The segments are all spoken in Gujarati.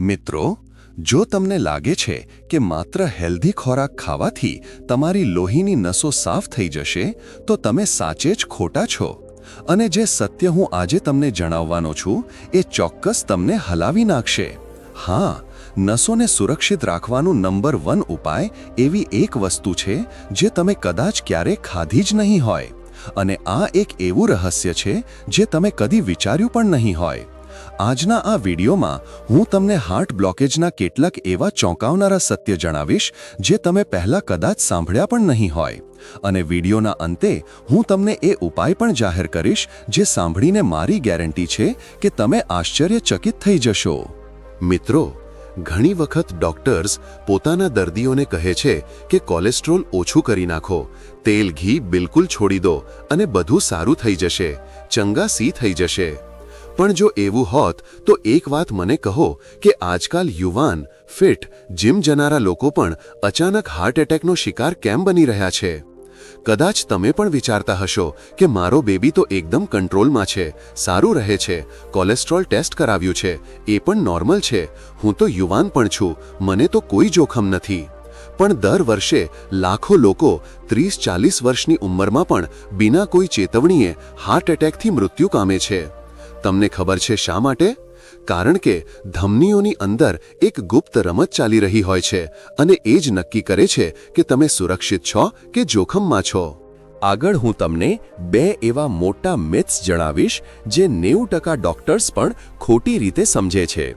મિત્રો, જો તમને લાગે છે કે માત્ર હેલ્ધી ખોરાક ખાવાથી તમારી લોહીની નસો સાફ થઈ જશે, તો તમે સાચે જ ખોટા છો. અને જે સત્ય હું આજે તમને જણાવવાનો છું, એ ચોક્કસ તમને હલાવી નાખશે. હા, નસોને સુરક્ષિત રાખવાનું નંબર વન ઉપાય એવી એક વસ્તુ છે, જે તમે કદાચ ક્યારેય ખાધી જ નહીં હોય. અને આ એક એવું રહસ્ય છે, જે તમે કદી વિચાર્યું પણ નહીં હોય. આજના આ વિડીયોમાં હું તમને હાર્ટ બ્લોકેજના કેટલાક એવા ચોંકાવનારા સત્ય જણાવીશ જે તમે પહેલાં કદાચ સાંભળ્યા પણ નહીં હોય. અને વિડીયોના અંતે હું તમને એ ઉપાય પણ જાહેર કરીશ જે સાંભળીને મારી ગેરંટી છે કે તમે આશ્ચર્યચકિત થઈ જશો. મિત્રો, ઘણી વખત ડોક્ટર્સ પોતાના દર્દીઓને કહે છે કે કોલેસ્ટ્રોલ ઓછું કરી નાખો, તેલ ઘી બિલકુલ છોડી દો અને બધું સારું થઈ જશે, ચંગાસી થઈ જશે. પણ જો એવું હોત, તો એક વાત મને કહો કે આજકાલ યુવાન, ફિટ, જીમ જનારા લોકો પણ અચાનક હાર્ટ એટેકનો શિકાર કેમ બની રહ્યા છે? કદાચ તમે પણ વિચારતા હશો કે મારો બેબી તો એકદમ કંટ્રોલમાં છે, સારું રહે છે, કોલેસ્ટ્રોલ ટેસ્ટ કરાવ્યું છે, એ પણ નોર્મલ છે, હું તો યુવાન પણ છું, મને તો કોઈ જોખમ નથી. પણ દર વર્ષે લાખો લોકો ત્રીસ ચાલીસ વર્ષની ઉંમરમાં પણ બિના કોઈ ચેતવણીએ હાર્ટ એટેકથી મૃત્યુ પામે છે. તમને ખબર છે શા માટે? કારણ કે ધમનીઓની અંદર એક ગુપ્ત રમત ચાલી રહી હોય છે અને એ જ નક્કી કરે છે કે તમે સુરક્ષિત છો કે જોખમમાં છો. આગળ હું તમને બે એવા મોટા મિથ્સ જણાવીશ જે નેવું ટકા ડોક્ટર્સ પણ ખોટી રીતે સમજે છે.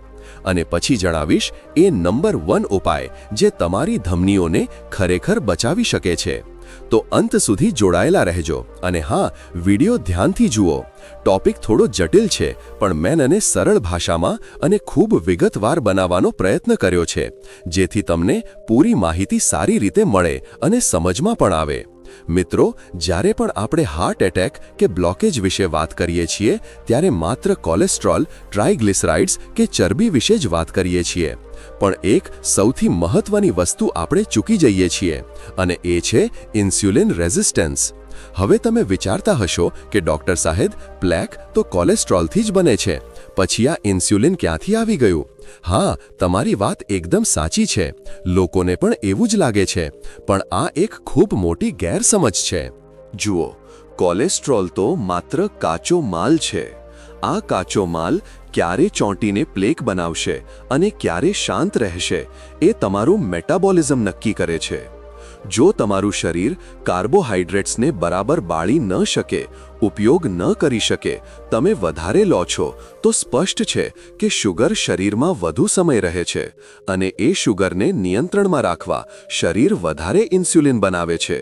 અને પછી જણાવીશ એ નંબર વન ઉપાય જે તમારી ધમનીઓને ખરેખર બચાવી શકે છે. તો અંત સુધી જોડાયેલા રહેજો. અને હા, વિડિયો ધ્યાનથી જુઓ. ટોપિક થોડો જટિલ છે, પણ મેં એને સરળ ભાષામાં અને ખૂબ વિગતવાર બનાવવાનો પ્રયત્ન કર્યો છે, જેથી તમને પૂરી માહિતી સારી રીતે મળે અને સમજમાં પણ આવે. મિત્રો, જ્યારે પણ આપણે હાર્ટ એટેક કે બ્લોકેજ વિશે વાત કરીએ છીએ, ત્યારે માત્ર કોલેસ્ટ્રોલ ટ્રાયગ્લિસરાઇડ્સ કે ચરબી વિશે જ વાત કરીએ છીએ. પણ એક સૌથી મહત્વની વસ્તુ આપણે ચૂકી જઈએ છીએ, અને એ છે ઇન્સ્યુલિન રેઝિસ્ટન્સ હવે તમે વિચારતા હશો કે ડોક્ટર સાહેબ પ્લેક તો કોલેસ્ટ્રોલથી જ બને છે. પછી આ ઇન્સ્યુલિન ક્યાંથી આવી ગયું? હા, તમારી વાત એકદમ સાચી છે. લોકોને પણ એવું જ લાગે છે. પણ આ એક ખૂબ મોટી ગેરસમજ છે. જુઓ, કોલેસ્ટ્રોલ તો માત્ર કાચો માલ છે. આ કાચો માલ ક્યારે ચોંટીને પ્લેક બનાવશે અને ક્યારે શાંત રહેશે એ તમારું મેટાબોલિઝમ નક્કી કરે છે. જો તમારું શરીર કાર્બોહાઈડ્રેટ્સને બરાબર બાળી ન શકે, ઉપયોગ ન કરી શકે, તમે વધારે લો છો, તો સ્પષ્ટ છે કે શુગર શરીરમાં વધુ સમય રહે છે અને એ શુગરને નિયંત્રણમાં રાખવા શરીર વધારે ઇન્સ્યુલિન બનાવે છે.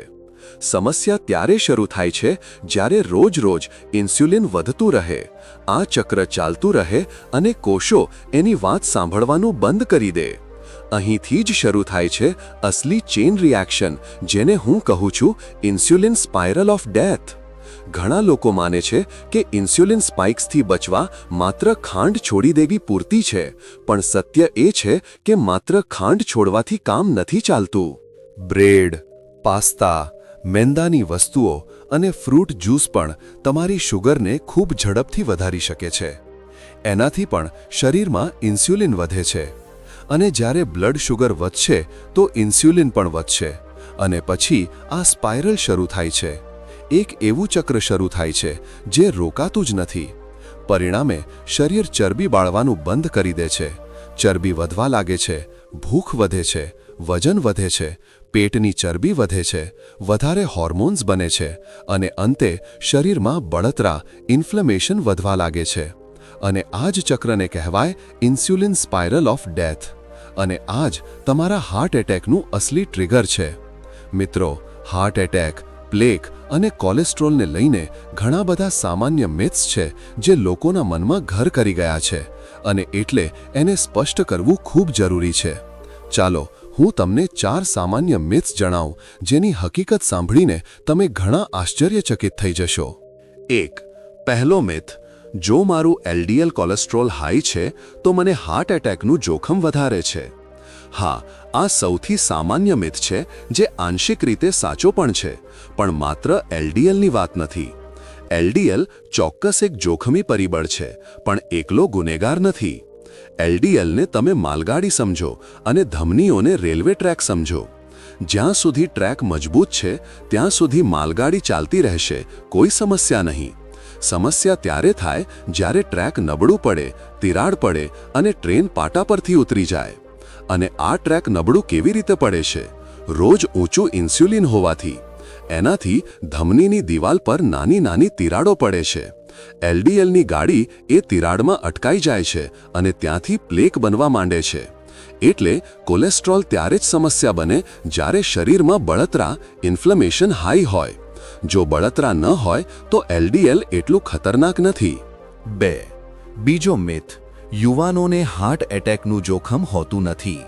સમસ્યા ત્યારે શરૂ થાય છે જ્યારે રોજ રોજ ઇન્સ્યુલિન વધતું રહે, આ ચક્ર ચાલતું રહે અને કોષો એની વાત સાંભળવાનું બંધ કરી દે. અહીંથી જ શરૂ થાય છે અસલી ચેઇન રિએક્શન, જેને હું કહું છું ઇન્સ્યુલિન સ્પાઇરલ ઓફ ડેથ. ઘણા લોકો માને છે કે ઇન્સ્યુલિન સ્પાઇક્સથી બચવા માત્ર ખાંડ છોડી દેવી પૂરતી છે, પણ સત્ય એ છે કે માત્ર ખાંડ છોડવાથી કામ નથી ચાલતું. બ્રેડ, પાસ્તા, મેંદાની વસ્તુઓ અને ફ્રૂટ જ્યુસ પણ તમારી શુગરને ખૂબ ઝડપથી વધારી શકે છે. એનાથી પણ શરીરમાં ઇન્સ્યુલિન વધે છે. અને જ્યારે બ્લડ શુગર વધશે તો ઇન્સ્યુલિન પણ વધશે. અને પછી આ સ્પાઇરલ શરૂ થાય છે. એક એવું ચક્ર શરૂ થાય છે જે રોકાતું જ નથી. પરિણામે શરીર ચરબી બાળવાનું બંધ કરી દે છે. ચરબી વધવા લાગે છે, ભૂખ વધે છે, વજન વધે છે, પેટની ચરબી વધે છે, વધારે હોર્મોન્સ બને છે અને અંતે શરીરમાં બળતરા ઇન્ફ્લેમેશન વધવા લાગે છે. અને આ જ ચક્રને કહેવાય ઇન્સ્યુલિન સ્પાયરલ ઓફ ડેથ અને આ જ તમારા હાર્ટ એટેકનું અસલી ટ્રિગર છે. મિત્રો હાર્ટ એટેક પ્લેક અને કોલેસ્ટ્રોલને લઈને ઘણા બધા સામાન્ય મિથ્સ છે જે લોકોના મનમાં ઘર કરી ગયા છે અને એટલે એને સ્પષ્ટ કરવું ખૂબ જરૂરી છે. ચાલો, હું તમને ચાર સામાન્ય મિથ્સ જણાવું, જેની હકીકત સાંભળીને તમે ઘણા આશ્ચર્યચકિત થઈ જશો. એક, પહેલો મિથ જો મારું એલડીએલ કોલેસ્ટ્રોલ હાઈ છે, તો મને હાર્ટ એટેકનું જોખમ વધારે છે. હા, આ સૌથી સામાન્ય મિથ છે, જે આંશિક રીતે સાચો પણ છે, પણ માત્ર એલડીએલની વાત નથી. એલડીએલ ચોક્કસ એક જોખમી પરિબળ છે, પણ એકલો ગુનેગાર નથી. એલડીએલને તમે માલગાડી સમજો અને ધમનીઓને રેલવે ટ્રેક સમજો. જ્યાં સુધી ટ્રેક મજબૂત છે, ત્યાં સુધી માલગાડી ચાલતી રહેશે, કોઈ સમસ્યા નહીં. સમસ્યા ત્યારે થાય જ્યારે ટ્રેક નબળું પડે, તિરાડ પડે અને ટ્રેન પાટા પરથી ઉતરી જાય. અને આ ટ્રેક નબળું કેવી રીતે પડે છે? રોજ ઊંચું ઇન્સ્યુલિન હોવાથી. એનાથી ધમનીની દિવાલ પર નાની નાની તિરાડો પડે છે. એલડીએલની ગાડી એ તિરાડમાં અટકાઈ જાય છે અને ત્યાંથી પ્લેક બનવા માંડે છે. એટલે કોલેસ્ટ્રોલ ત્યારે જ સમસ્યા બને જ્યારે શરીરમાં બળતરા, ઇન્ફ્લેમેશન હાઈ હોય. જો બળતરા ન હોય, તો એલડીએલ એટલું ખતરનાક નથી. બે. બીજો મિથ યુવાનોને હાર્ટ એટેકનું જોખમ હોતું નથી.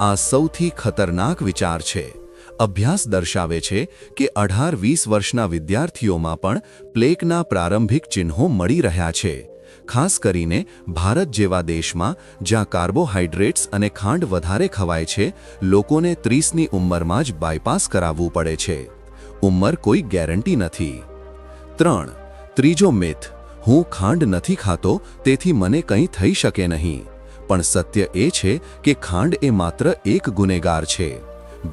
આ સૌથી ખતરનાક વિચાર છે. અભ્યાસ દર્શાવે છે કે અઢાર વીસ વર્ષના વિદ્યાર્થીઓમાં પણ પ્લેકના પ્રારંભિક ચિહ્નો મળી રહ્યા છે. ખાસ કરીને ભારત જેવા દેશમાં, જ્યાં કાર્બોહાઈડ્રેટ્સ અને ખાંડ વધારે ખવાય છે, લોકોને ત્રીસની ઉંમરમાં જ બાયપાસ કરાવવું પડે છે. ઉંમર કોઈ ગેરંટી નથી. ત્રણ, ત્રીજો મિથ, હું ખાંડ નથી ખાતો, તેથી મને કંઈ થઈ શકે નહીં. પણ સત્ય એ છે કે ખાંડ એ માત્ર એક ગુનેગાર છે.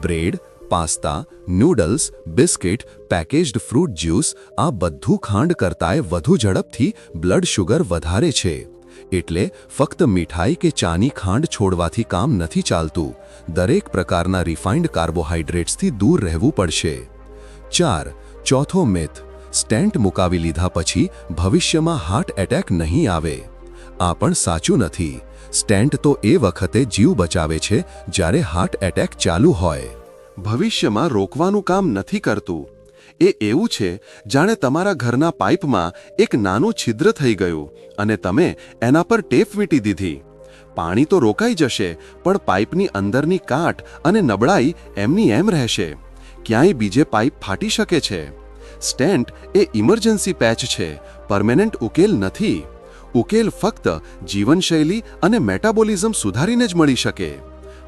Bread, pasta, noodles, biscuit, packaged fruit juice, આ બધું ખાંડ કરતાંય વધુ ઝડપથી બ્લડ શુગર વધારે છે. એટલે ફક્ત મીઠાઈ કે ચાની ખાંડ છોડવાથી કામ નથી ચાલતું. દરેક પ્રકારના રિફાઇન્ડ કાર્બોહાઈડ્રેટ્સથી દૂર રહેવું પડશે. ચાર, ચોથો મિથ. સ્ટેન્ટ મુકાવી લીધા પછી ભવિષ્યમાં હાર્ટ એટેક નહીં આવે. આ પણ સાચું નથી. સ્ટેન્ટ તો એ વખતે જીવ બચાવે છે જ્યારે હાર્ટ એટેક ચાલુ હોય. ભવિષ્યમાં રોકવાનું કામ નથી કરતું. એ એવું છે, જાણે તમારા ઘરના પાઇપમાં એક નાનું છિદ્ર થઈ ગયું અને તમે એના પર ટેપ વીંટી દીધી. પાણી તો રોકાઈ જશે, પણ પાઇપની અંદરની કાટ અને નબળાઈ એમની એમ રહેશે. ક્યાંય બીજે પાઇપ ફાટી શકે છે. સ્ટેન્ટ એ ઇમરજન્સી પેચ છે. પરમેનન્ટ ઉકેલ નથી. ઉકેલ ફક્ત જીવનશૈલી અને મેટાબોલિઝમ સુધારીને જ મળી શકે.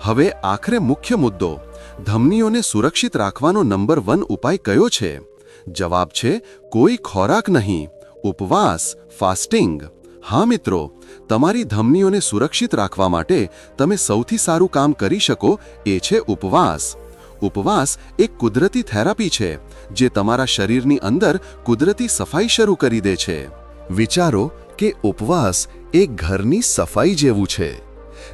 હવે આખરે મુખ્ય મુદ્દો, ધમનીઓને સુરક્ષિત રાખવાનો નંબર વન ઉપાય કયો છે? જવાબ છે, કોઈ ખોરાક નહીં. ઉપવાસ, ફાસ્ટિંગ. હા મિત્રો, તમારી ધમનીઓને સુરક્ષિત રાખવા માટે તમે સૌથી સારું કામ કરી શકો એ છે ઉપવાસ. ઉપવાસ એક કુદરતી થેરાપી છે, જે તમારા શરીરની અંદર કુદરતી સફાઈ શરૂ કરી દે છે. વિચારો કે ઉપવાસ એ ઘરની સફાઈ જેવું છે.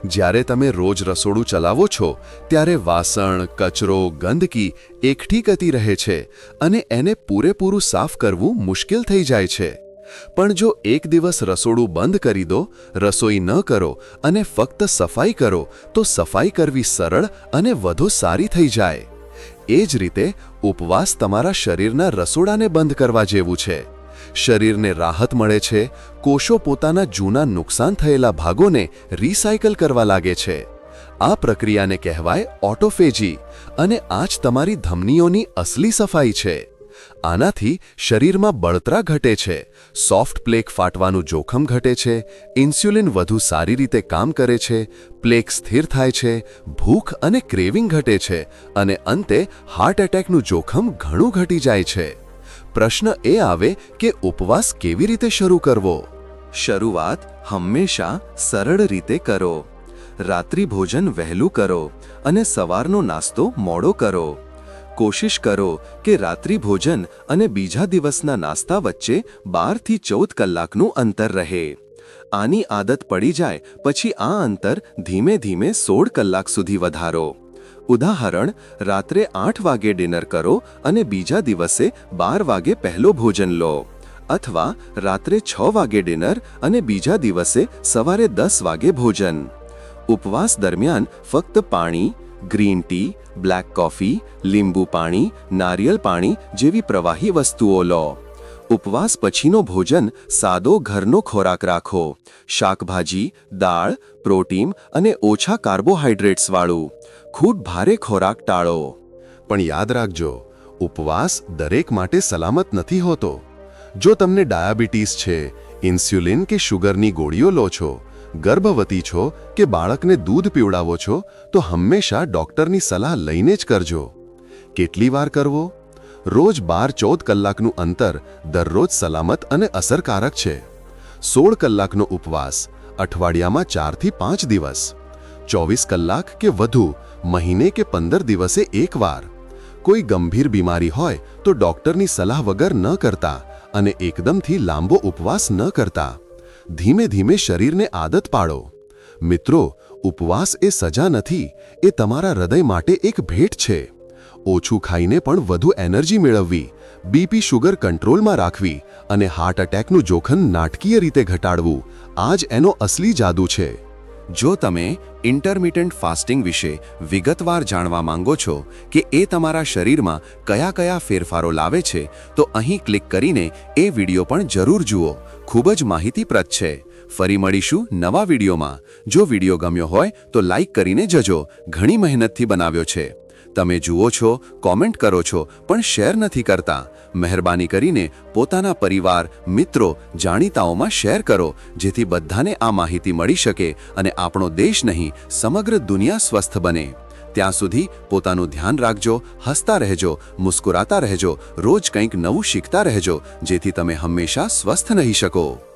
જ્યારે તમે રોજ રસોડું ચલાવો છો, ત્યારે વાસણ, કચરો, ગંદકી એકઠી કરતી રહે છે અને એને પૂરેપૂરું સાફ કરવું મુશ્કેલ થઈ જાય છે. પણ જો એક દિવસ રસોડું બંધ કરી દો, રસોઈ ન કરો અને ફક્ત સફાઈ કરો, તો સફાઈ કરવી સરળ અને વધુ સારી થઈ જાય. એ જ રીતે ઉપવાસ તમારા શરીરના રસોડાને બંધ કરવા જેવું છે. શરીરને રાહત મળે છે, કોષો પોતાના જૂના નુકસાન થયેલા ભાગોને રિસાયકલ કરવા લાગે છે. આ પ્રક્રિયાને કહેવાય ઓટોફેજી અને આ જ તમારી ધમનીઓની અસલી સફાઈ છે. આનાથી શરીરમાં બળતરા ઘટે છે, સોફ્ટ પ્લેક ફાટવાનું જોખમ ઘટે છે, ઇન્સ્યુલિન વધુ સારી રીતે કામ કરે છે, પ્લેક સ્થિર થાય છે, ભૂખ અને ક્રેવિંગ ઘટે છે અને અંતે હાર્ટ એટેકનું જોખમ ઘણું ઘટી જાય છે. પ્રશ્ન એ આવે કે ઉપવાસ કેવી રીતે શરૂ કરવો? શરૂઆત હંમેશા સરળ રીતે કરો. રાત્રિ ભોજન વહેલું કરો અને સવારનો નાસ્તો મોડો કરો. કોશિશ કરો કે રાત્રિ ભોજન અને બીજા દિવસના નાસ્તા વચ્ચે બારથી ચૌદ કલાકનું અંતર રહે. આની આદત પડી જાય પછી આ અંતર ધીમે ધીમે સોળ કલાક સુધી વધારો. ઉદાહરણ, રાત્રે આઠ વાગે ડિનર કરો અને બીજા દિવસે બાર વાગે પહેલો ભોજન લો. અથવા રાત્રે છ વાગે ડિનર અને બીજા દિવસે સવારે દસ વાગે ભોજન. ઉપવાસ દરમિયાન ફક્ત પાણી ગ્રીન ટી, બ્લેક કોફી, લીંબુ પાણી નારિયેલ પાણી જેવી પ્રવાહી વસ્તુઓ લો. ઉપવાસ પછીનો ભોજન સાદો ઘરનો ખોરાક રાખો. શાકભાજી, દાળ, પ્રોટીન અને ઓછા કાર્બોહાઈડ્રેટ્સવાળું ખૂબ ભારે ખોરાક ટાળો. પણ યાદ રાખજો, ઉપવાસ દરેક માટે સલામત નથી હોતો. જો તમને ડાયાબિટીસ છે, ઇન્સ્યુલિન કે શુગરની ગોળીઓ લો છો ગર્ભવતી છો કે બાળકને દૂધ પીવડાવો છો, તો હંમેશા ડૉક્ટરની સલાહ લઈને જ કરજો. કેટલી વાર કરવો? રોજ બાર ચૌદ કલાકનું અંતર દરરોજ સલામત અને અસરકારક છે. સોળ કલાકનો ઉપવાસ અઠવાડિયામાં ચારથી પાંચ દિવસ. ચોવીસ કલાક કે વધુ મહિને કે પંદર દિવસે એકવાર કોઈ ગંભીર બીમારી હોય તો ડૉક્ટરની સલાહ વગર ન કરતા અને એકદમથી લાંબો ઉપવાસ ન કરતા. ધીમે ધીમે શરીરને આદત પાડો. મિત્રો, ઉપવાસ એ સજા નથી, એ તમારા હૃદય માટે એક ભેટ છે. ઓછું ખાઈને પણ વધુ એનર્જી મેળવવી, બીપી શુગર કંટ્રોલમાં રાખવી અને હાર્ટ અટેકનું જોખમ નાટકીય રીતે ઘટાડવું, આ જ એનો અસલી જાદુ છે. જો તમે ઇન્ટરમિટન્ટ ફાસ્ટિંગ વિશે વિગતવાર જાણવા માંગો છો કે એ તમારા શરીરમાં કયા કયા ફેરફારો લાવે છે, તો અહીં ક્લિક કરીને એ વીડિયો પણ જરૂર જુઓ. ખૂબ જ માહિતીપ્રદ છે. ફરી મળીશું નવા વિડીયોમાં. જો વીડિયો ગમ્યો હોય તો લાઈક કરીને જજો. ઘણી મહેનતથી બનાવ્યો છે. તમે જુઓ છો કોમેન્ટ કરો છો, પણ શેર નથી કરતા. મહેરબાની કરીને પોતાના પરિવાર, મિત્રો, જાણીતાઓમાં શેર કરો, જેથી બધાને આ માહિતી મળી શકે અને આપણો દેશ નહીં, સમગ્ર દુનિયા સ્વસ્થ બને. ત્યાં સુધી પોતાનું ધ્યાન રાખજો, હસતા રહેજો, મુસ્કુરાતા રહેજો, રોજ કંઈક નવું શીખતા રહેજો, જેથી તમે હંમેશા સ્વસ્થ રહી શકો.